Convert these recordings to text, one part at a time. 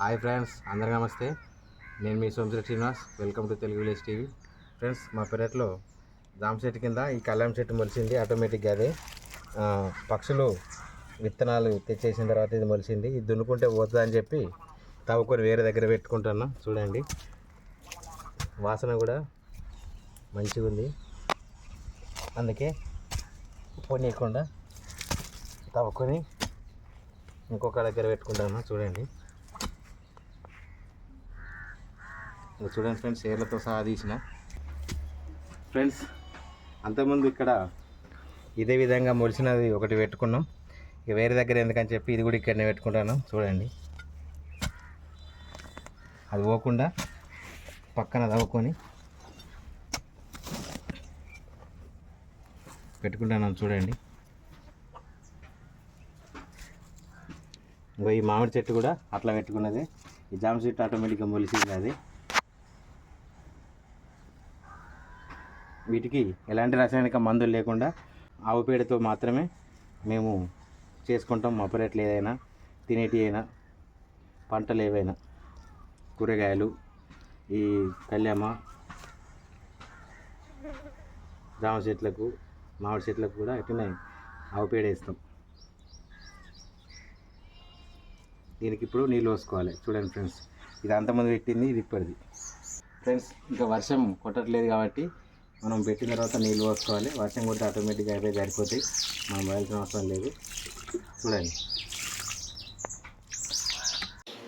Hi friends అందరికీ నమస్తే. నేను మీ Somasri Srinivas. Welcome to Telugu village TV. Friends మా పెరట్లో జామ చెట్టు కింద ఈ కళ్యాణ్ చెట్టు మొలిసింది ఆటోమేటిక్గా అదే. పక్షులు విత్తనాలు తెచ్చేసిన తర్వాత ఇది మొలిసింది. ఇది దున్నుకుంటే పోతుంది అని చెప్పి తవ్వుకొని వేరే దగ్గర పెట్టుకుంటున్నా. చూడండి. వాసన కూడా మంచిగా ఉంది. అందుకే పోనీయకుండా తవ్వుకొని ఇంకొక దగ్గర పెట్టుకుంటాను చూడండి. ఇంకా చూడండి ఫ్రెండ్స్ ఏర్లతో సహా తీసిన. ఫ్రెండ్స్ అంతకుముందు ఇక్కడ ఇదే విధంగా మొలిసినది ఒకటి పెట్టుకున్నాం. ఇక వేరే దగ్గర ఎందుకని చెప్పి ఇది కూడా ఇక్కడనే పెట్టుకుంటాను. చూడండి. అది పోకుండా పక్కన తవ్వుకొని పెట్టుకుంటాను చూడండి. ఇంకో ఈ మామిడి చెట్టు కూడా అట్లా పెట్టుకున్నది. ఈ జామ చెట్టు ఆటోమేటిక్గా మొలిసింది అది. వీటికి ఎలాంటి రసాయనిక మందులు లేకుండా ఆవు పేడతో మాత్రమే మేము చేసుకుంటాం. మా పెరట్లు ఏదైనా తినేటి అయినా పంటలు ఏవైనా కూరగాయలు ఈ కళ్యామ జామ చెట్లకు మామిడి చెట్లకు కూడా ఇట్లనే ఆవు పేడ వేస్తాం. దీనికి ఇప్పుడు నీళ్ళు పోసుకోవాలి. చూడండి ఫ్రెండ్స్ ఇది అంతమంది పెట్టింది ఇది ఇప్పటిది. ఫ్రెండ్స్ ఇంకా వర్షం కొట్టట్లేదు కాబట్టి మనం పెట్టిన తర్వాత నీళ్ళు పోసుకోవాలి. వర్షం కొడితే ఆటోమేటిక్గా అయిపోయి సరిపోతాయి. మనం పోయాల్సిన అవసరం లేదు. చూడండి.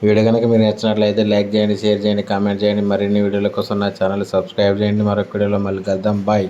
వీడియో కనుక మీరు నచ్చినట్లయితే లైక్ చేయండి షేర్ చేయండి కామెంట్ చేయండి. మరిన్ని వీడియోల కోసం నా ఛానల్ సబ్స్క్రైబ్ చేయండి. మరొక వీడియోలో మళ్ళీ కలుద్దాం. బాయ్.